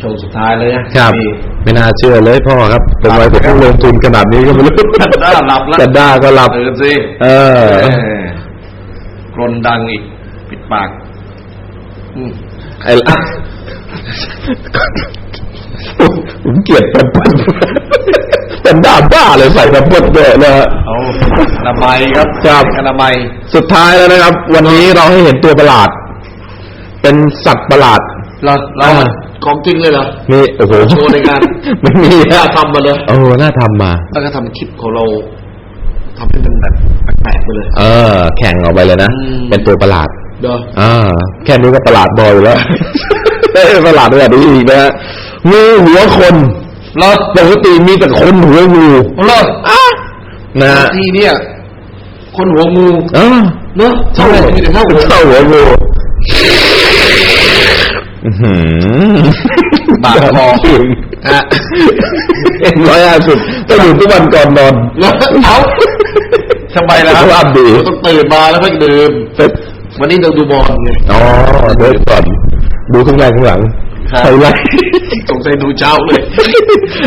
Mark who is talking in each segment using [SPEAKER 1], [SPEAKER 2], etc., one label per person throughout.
[SPEAKER 1] ช่วงสุดท้ายเลยนะครับนี่
[SPEAKER 2] ไม่น่าเชื่อเลยพ่อครับผมไว้ผมต้องลงทุนขนาดนี้ก็ไม่รู้
[SPEAKER 1] จัดด้าหลับแล้ว
[SPEAKER 2] จัดด้าก็หลับ
[SPEAKER 1] ตื่นสิ
[SPEAKER 2] เออ
[SPEAKER 1] เออกรนดังอีก ปิดปากอืม
[SPEAKER 2] ไอ้ละ ผมเกลียดเป็นปันเป็นด้าบ้าเลยใส่แบบเปิดเบะเลยฮะ
[SPEAKER 1] เอาอนามัยครับ
[SPEAKER 2] ครับ
[SPEAKER 1] อนามัย
[SPEAKER 2] สุดท้ายแล้วนะครับ วันนี้เราให้เห็นตัวประหลาด เป็นสัตว์ประหลาด
[SPEAKER 1] เราเรา
[SPEAKER 2] อ่า
[SPEAKER 1] ของจริงเลยเหรอ
[SPEAKER 2] นี่โอ้โห
[SPEAKER 1] โชว์ในงาน
[SPEAKER 2] ไม่มี
[SPEAKER 1] น่า
[SPEAKER 2] ฮะ
[SPEAKER 1] ทำมาเลย
[SPEAKER 2] โอ้น่าทำมา
[SPEAKER 1] แล้วก็ทำคลิปของเราทำให้มันแบบแปลกๆไปเลย
[SPEAKER 2] เออ แข่งออกไปเลยนะ
[SPEAKER 1] อืม
[SPEAKER 2] เป็นตัวประหลาด
[SPEAKER 1] เด้อ
[SPEAKER 2] อ่าแค่นี้ก็ประหลาดบอยแล้วเอ้ยประหลาดแบบนี้อีกนะฮะ งูหัวคน
[SPEAKER 1] เรา
[SPEAKER 2] ปกติมีแต่คนหัวงู
[SPEAKER 1] เรา
[SPEAKER 2] นะฮะ
[SPEAKER 1] ทีเนี่ย คนหัวงู
[SPEAKER 2] เออ
[SPEAKER 1] เนอะ
[SPEAKER 2] ใช่
[SPEAKER 1] มีแต่เท่าหัว
[SPEAKER 2] เท่าหัวงูอื้อหือบา
[SPEAKER 1] ดคอ
[SPEAKER 2] ฮะเอ็มร้อยห้าสิบต้องอยู่ทุกวันก่อนนอน
[SPEAKER 1] แล้วเอาทำไมล่ะครับ
[SPEAKER 2] ว่าดี
[SPEAKER 1] ต้องตื่นมาแล้วค่อยดื่มวันนี้เราดูบอลไง
[SPEAKER 2] อ๋อเดี๋ยวก่อนดูข้างในข้างหลัง
[SPEAKER 1] ครับ
[SPEAKER 2] ไฮไลท์
[SPEAKER 1] สงสัยดูเช้าเลย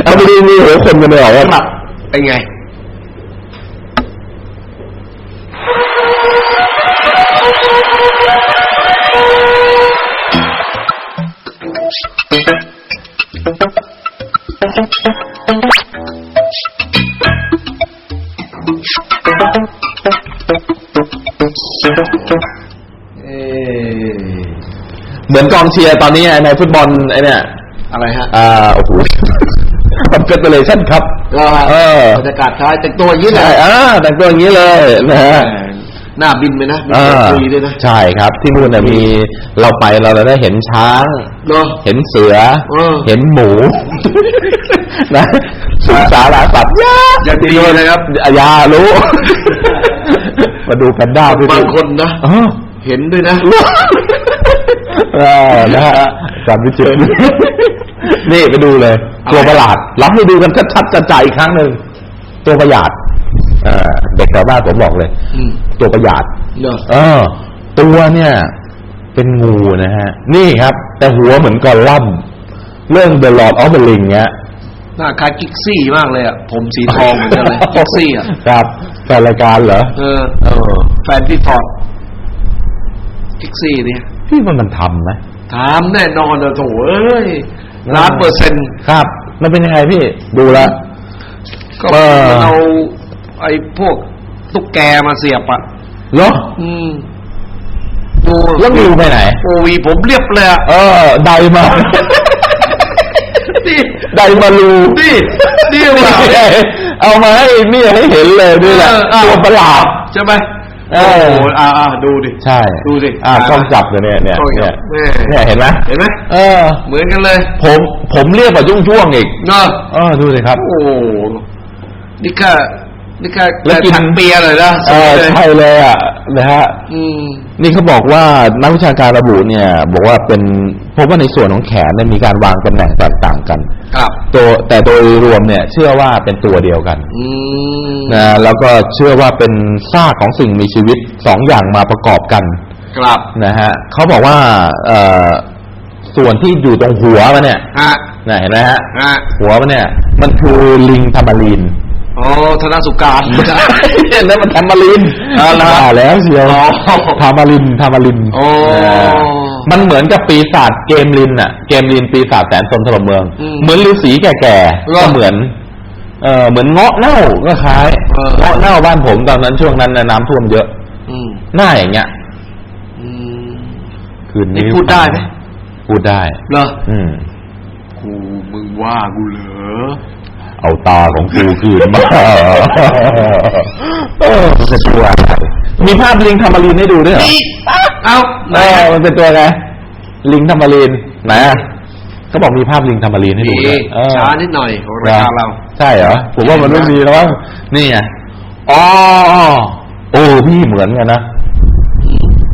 [SPEAKER 2] เอาไปดูมีหัวคนกันเลยเหรอ
[SPEAKER 1] ค
[SPEAKER 2] ว่า
[SPEAKER 1] รับเป็นไงเอ๊ะ
[SPEAKER 2] เหมือนกองเชียร์ตอนนี้ไงในฟุตบอลไอเนี่ย
[SPEAKER 1] อะไรฮะ
[SPEAKER 2] อ่าโอ้โหคอนเฟเดเรชั่นครับ
[SPEAKER 1] ก็
[SPEAKER 2] เออ
[SPEAKER 1] บรรยากาศท้ายแต่งตัวอย่างนี้แห
[SPEAKER 2] ใช่
[SPEAKER 1] ละ
[SPEAKER 2] อ่าแต่งตัวอย่างนี้เลยนะฮะ
[SPEAKER 1] หน้าบินไปนะมี
[SPEAKER 2] อ่า
[SPEAKER 1] คุยด้วยนะ
[SPEAKER 2] ใช่ครับ ที่นู่นน่ะมีเราไปเราได้เห็นช้าง
[SPEAKER 1] เนาะ
[SPEAKER 2] เห็นเสือ
[SPEAKER 1] เออ
[SPEAKER 2] เห็นหมูนะสุสาราสัตว์ยา
[SPEAKER 1] อย่างดีเลยครับ
[SPEAKER 2] อยารู้ มาดูแพนด้าด้วยดิ
[SPEAKER 1] บางคนนะ
[SPEAKER 2] อ๋อ
[SPEAKER 1] เห็นด้วยนะ
[SPEAKER 2] เออ นะฮะจำไม่เจอนี่ไปดูเลย ตัวประหลาดรับให้ดูกันชัดๆกระจายอีกครั้งหนึ่งตัวประหลาดเออเด็กแถวบ้านผมบอกเลย
[SPEAKER 1] อืม
[SPEAKER 2] ตัวประหลาด
[SPEAKER 1] เนาะ
[SPEAKER 2] เออ ตัวเนี่ย เป็นงูนะฮะ นี่ครับ แต่หัวเหมือนกอลลัมน์เรื่อง The Lord of the Ring เนี้ย
[SPEAKER 1] หน้าคล้ายกิกซี่มากเลยอะ ผมสีทองเหมือนกันเลยกิกซี่อะ
[SPEAKER 2] ครับแฟนรายการเหรอ
[SPEAKER 1] เออ
[SPEAKER 2] เออ
[SPEAKER 1] แฟนพี่ฟอร์ดกิกซี่เนี่ย
[SPEAKER 2] พี่ว่ามันทำไหม
[SPEAKER 1] ถามแน่นอนเลยโถเอ้ยล้านเปอร์เซ็นต์
[SPEAKER 2] ครับ มันเป็นยังไงพี่ ดูแล้ว
[SPEAKER 1] ก็
[SPEAKER 2] เออ
[SPEAKER 1] มันเอาไอ้พวกตุ๊กแกมาเสียบอะ
[SPEAKER 2] เหรอ
[SPEAKER 1] อืมดู
[SPEAKER 2] แล้วงูไปไหน
[SPEAKER 1] โอวีผมเรียบเลยอะ
[SPEAKER 2] เออไดมา
[SPEAKER 1] นี่
[SPEAKER 2] ไดมาลู
[SPEAKER 1] นี่นี่ว่ะ
[SPEAKER 2] เอามาให้เนี่ยให้เห็นเลยนี่แหละ
[SPEAKER 1] เอออ้าว
[SPEAKER 2] ตัวประหลาด
[SPEAKER 1] ใช่ไหม
[SPEAKER 2] เอ
[SPEAKER 1] โอ้
[SPEAKER 2] อ
[SPEAKER 1] โหอ่าอ่าดูดิ
[SPEAKER 2] ใช่
[SPEAKER 1] ดูสิ
[SPEAKER 2] อ่า
[SPEAKER 1] อ่า
[SPEAKER 2] กล้องจับเลยเนี่ยเนี่ย
[SPEAKER 1] กล้องจั
[SPEAKER 2] เนี่ย
[SPEAKER 1] บแม่
[SPEAKER 2] เนี่ยเห็นไหม
[SPEAKER 1] เห็นไหม
[SPEAKER 2] เออ
[SPEAKER 1] เหมือนกันเลย
[SPEAKER 2] ผมผมเรียกว่ายุ่งช่วงๆอีก
[SPEAKER 1] เนาะ
[SPEAKER 2] เออดูสิครับ
[SPEAKER 1] โอ้โหนี่แค่ นี่แค่
[SPEAKER 2] แล้วกิน
[SPEAKER 1] ถังเบียร์เลยนะ
[SPEAKER 2] เออ
[SPEAKER 1] เลย
[SPEAKER 2] ใช่เลยอะนะฮะ
[SPEAKER 1] อืม
[SPEAKER 2] นี่เขาบอกว่านักวิชาการระบุเนี่ย บอกว่าเป็นพบว่าในส่วนของแขนเนี่ยมีการวางตำแหน่งแตกต่างกัน
[SPEAKER 1] ครับ
[SPEAKER 2] ตัวแต่โดยรวมเนี่ย เชื่อว่าเป็นตัวเดียวกัน
[SPEAKER 1] อืม
[SPEAKER 2] นะแล้วก็เชื่อว่าเป็นซากของสิ่งมีชีวิตสองอย่างมาประกอบกัน
[SPEAKER 1] ครับ
[SPEAKER 2] นะฮะเขาบอกว่าเอ่อส่วนที่อยู่ตรงหัวมันเนี่ย
[SPEAKER 1] ฮะ
[SPEAKER 2] นะเห็นไหมฮะ
[SPEAKER 1] ฮะ
[SPEAKER 2] หัวมันเนี่ย มันคือลิงทามารีน
[SPEAKER 1] อ๋อธนสุการ
[SPEAKER 2] นั่นมันทามารีน
[SPEAKER 1] อ๋อเหรอ
[SPEAKER 2] ว่าแล้วเชียว
[SPEAKER 1] อ๋อ
[SPEAKER 2] ทามารินทามาริน
[SPEAKER 1] โอ้า
[SPEAKER 2] มันเหมือนกับปีศาจเกมลินอะเกมลินปีศาจแสนสนถล่มเมือง
[SPEAKER 1] อืม
[SPEAKER 2] เหมือนฤาษีแก่
[SPEAKER 1] เหร
[SPEAKER 2] ๆ
[SPEAKER 1] อ
[SPEAKER 2] ก็เหมือนเออเหมือนเงาะเน่าก็คล้าย
[SPEAKER 1] เออ
[SPEAKER 2] เงาะเน่าบ้านผมตอนนั้นช่วงนั้นน่ะน้ำท่วมเยอะ
[SPEAKER 1] อืม
[SPEAKER 2] หน้าอย่างเงี้ย
[SPEAKER 1] อืม
[SPEAKER 2] คืน
[SPEAKER 1] นี่
[SPEAKER 2] นี้
[SPEAKER 1] พูดได้ไหม
[SPEAKER 2] พูดได้
[SPEAKER 1] เหรอ
[SPEAKER 2] อืม
[SPEAKER 1] กูมึงว่ากูเหรอ
[SPEAKER 2] เอาตาของกูคืนมาเออมันเป็นตัวอะไรมีภาพลิงทามารินให้ดูด้วยเหรอ
[SPEAKER 1] เอาไหน
[SPEAKER 2] เออมันเป็นตัวไงลิงทามารีนไหนอะเขาบอกมีภาพลิงทามารีนให้ดูด้วยเออ
[SPEAKER 1] ช้านิดหน่อยของรายการเรา
[SPEAKER 2] ใช่เหรอผมว่ามันไม่มีแล้วมั้งนี่ไงอ๋อโอ้พี่เหมือนกันนะ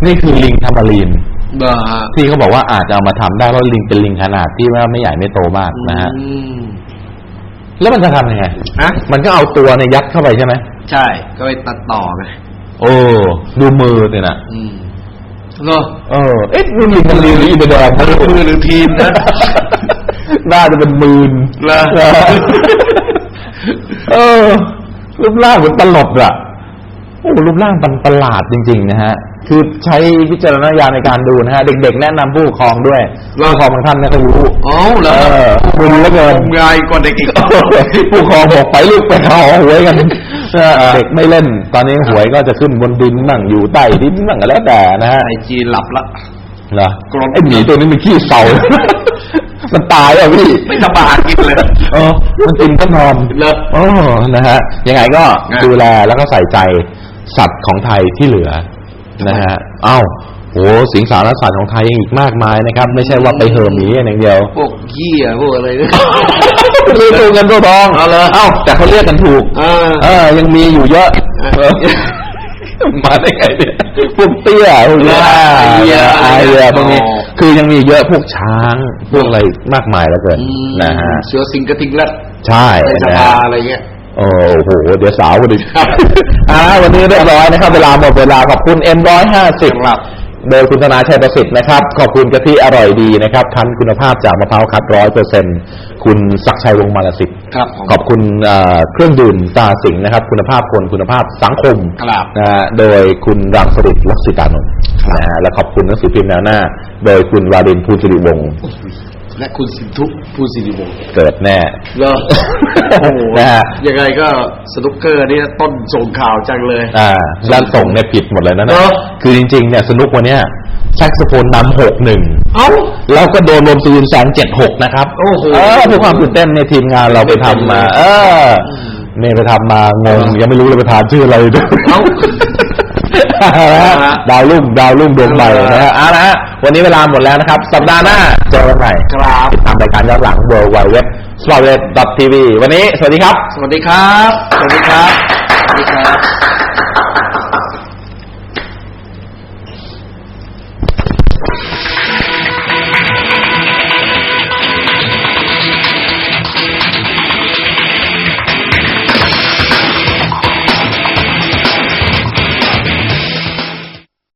[SPEAKER 2] นี่คือลิงทามารีน
[SPEAKER 1] เบอร์
[SPEAKER 2] ที่เขาบอกว่าอาจจะเอามาทำได้เพราะลิงเป็นลิงขนาดที่ว่าไม่ใหญ่ไม่โตมากนะฮะ
[SPEAKER 1] อืม
[SPEAKER 2] แล้วมันจะทำยังไง
[SPEAKER 1] ฮะ
[SPEAKER 2] มันก็เอาตัวในยยัดเข้าไปใช่ไหม
[SPEAKER 1] ใช่ ก็ไปตัดต่อไง
[SPEAKER 2] โอ้ดูมือเนี่ยนะ
[SPEAKER 1] อืมเหรอ
[SPEAKER 2] เออเอ๊ะมันลิงมันลิงหรืออินเดียแดง
[SPEAKER 1] มือมือหรือทีมนะ
[SPEAKER 2] น่าจะเป็นมืน
[SPEAKER 1] เหรอ
[SPEAKER 2] เออ รูปร่างเหมือนตลดอะโอ้รูปร่างมันประหลาดจริง ๆ นะฮะ คือใช้วิจารณญาณในการดูนะฮะ เด็ก ๆ แนะนำผู้ปกครองด้วยผู้ปกครองบางท่านเนี่ยเขารู้
[SPEAKER 1] อ๋อเหรอ
[SPEAKER 2] เอเกิน
[SPEAKER 1] ง่ายกว่าเด็กอีก
[SPEAKER 2] ผู้ครองบอกไปลูกไปหาหวยกันเด็กไม่เล่น ตอนนี้หวยก็จะขึ้นบนดินบ้างอยู่ใต้ดินบ้างก็แล้วแต่นะฮะ
[SPEAKER 1] ไอจีหลับละ
[SPEAKER 2] เหรอไอหมีตัวนี้มันขี้เศร้ามันตายอะพี่
[SPEAKER 1] ไม่สบายกินเลย
[SPEAKER 2] เออมันกินก็นอน
[SPEAKER 1] เหรอ
[SPEAKER 2] โอ้นะฮะ ยังไงก็ดูแลแล้วก็ใส่ใจสัตว์ของไทยที่เหลือนะฮะ เอ้า โหสิงสารสัตว์ของไทยยังอีกมากมายนะครับ ไม่ใช่ว่าไปเห่อหมีอย่างเดียว
[SPEAKER 1] พวกเหี้ยพวกอะไรเนี่ย
[SPEAKER 2] เรียกตัวเงินตัวทอง
[SPEAKER 1] เอาเหรอ
[SPEAKER 2] เอ้าแต่เขาเรียกกันถูก
[SPEAKER 1] เออ
[SPEAKER 2] เออยังมีอยู่เยอะ
[SPEAKER 1] เออ
[SPEAKER 2] เออมาได้ไงเนี่ยพวกเตี้ยพวกนี้
[SPEAKER 1] ไอเหี้ย
[SPEAKER 2] ไอเหี้ยพวกนี้
[SPEAKER 1] อ๋อ
[SPEAKER 2] คือยังมีเยอะพวกช้างพวกอะไรมากมายแล้วเกิน
[SPEAKER 1] อืม
[SPEAKER 2] นะฮะ
[SPEAKER 1] เสือสิงกระทิงแรด
[SPEAKER 2] ใช่
[SPEAKER 1] ในส
[SPEAKER 2] นะ
[SPEAKER 1] ภา
[SPEAKER 2] ฮะ
[SPEAKER 1] อะไรเงี้ย
[SPEAKER 2] โอ้โห เดี๋ยวสาวกันอีก
[SPEAKER 1] ครับ
[SPEAKER 2] อ่าวันนี้เรียบร้อยนะครับ เวลาหมดเวลาขอบคุณ M150
[SPEAKER 1] ครับ
[SPEAKER 2] โดยคุณธนาชัยประสิทธิ์นะครับ ขอบคุณกะทิอร่อยดีนะครับ คั้นคุณภาพจากมะพร้าวคัดร้อยเปอร์เซ็นคุณศักดิ์ชัยวงศ์มาลสิทธิ์
[SPEAKER 1] ครับผม
[SPEAKER 2] ขอบคุณเอ่อเครื่องดื่มตาสิงห์นะครับ คุณภาพคนคุณภาพสังคม
[SPEAKER 1] ครับ
[SPEAKER 2] นะฮะโดยคุณรังสฤษดิ์ลักษิตานนท์นะฮะและขอบคุณหนังสือพิมพ์แนวหน้า โดยคุณวารินทร์ภูสิริวงศ์
[SPEAKER 1] และคุณสินทุผู้สิริวงศ์
[SPEAKER 2] เกิดแน่
[SPEAKER 1] เหรอโอ้โห
[SPEAKER 2] นะฮะ
[SPEAKER 1] ยังไงก็สนุกเกอร์นี่ต้นส่งข่าวจังเลย
[SPEAKER 2] อ่าด้านส่งเนี่ยผิดหมดเลยนะ
[SPEAKER 1] เหร
[SPEAKER 2] เนี่ย
[SPEAKER 1] อ
[SPEAKER 2] คือจริงๆเนี่ยสนุกวันเนี้ยแซกโซโฟนนำหกหนึ่ง
[SPEAKER 1] เอ้า
[SPEAKER 2] แล้วก็โดนรวมซูนแสนเจ็ดหกนะครับ
[SPEAKER 1] โอ้โห
[SPEAKER 2] เออเพื่อความตื่นเต้นในยทีมงานเราไปทำมา เออเนี่ยไปทำมางงยังไม่รู้เลยไปทานชื่ออะไรด้วย
[SPEAKER 1] เอ้า
[SPEAKER 2] นะฮะดาวรุ่งดาวรุ่งดวงใหม่นะฮะเอาละฮะ วันนี้เวลาหมดแล้วนะครับ สัปดาห์หน้าเจอกันใหม่
[SPEAKER 1] ครับ
[SPEAKER 2] ติดตามรายการย้อนหลัง w w w s p o r t w e b t v วันนี้ สวัสดีครับ
[SPEAKER 1] สวัสดีครับ สวัสดีครับ สวัสดีครับ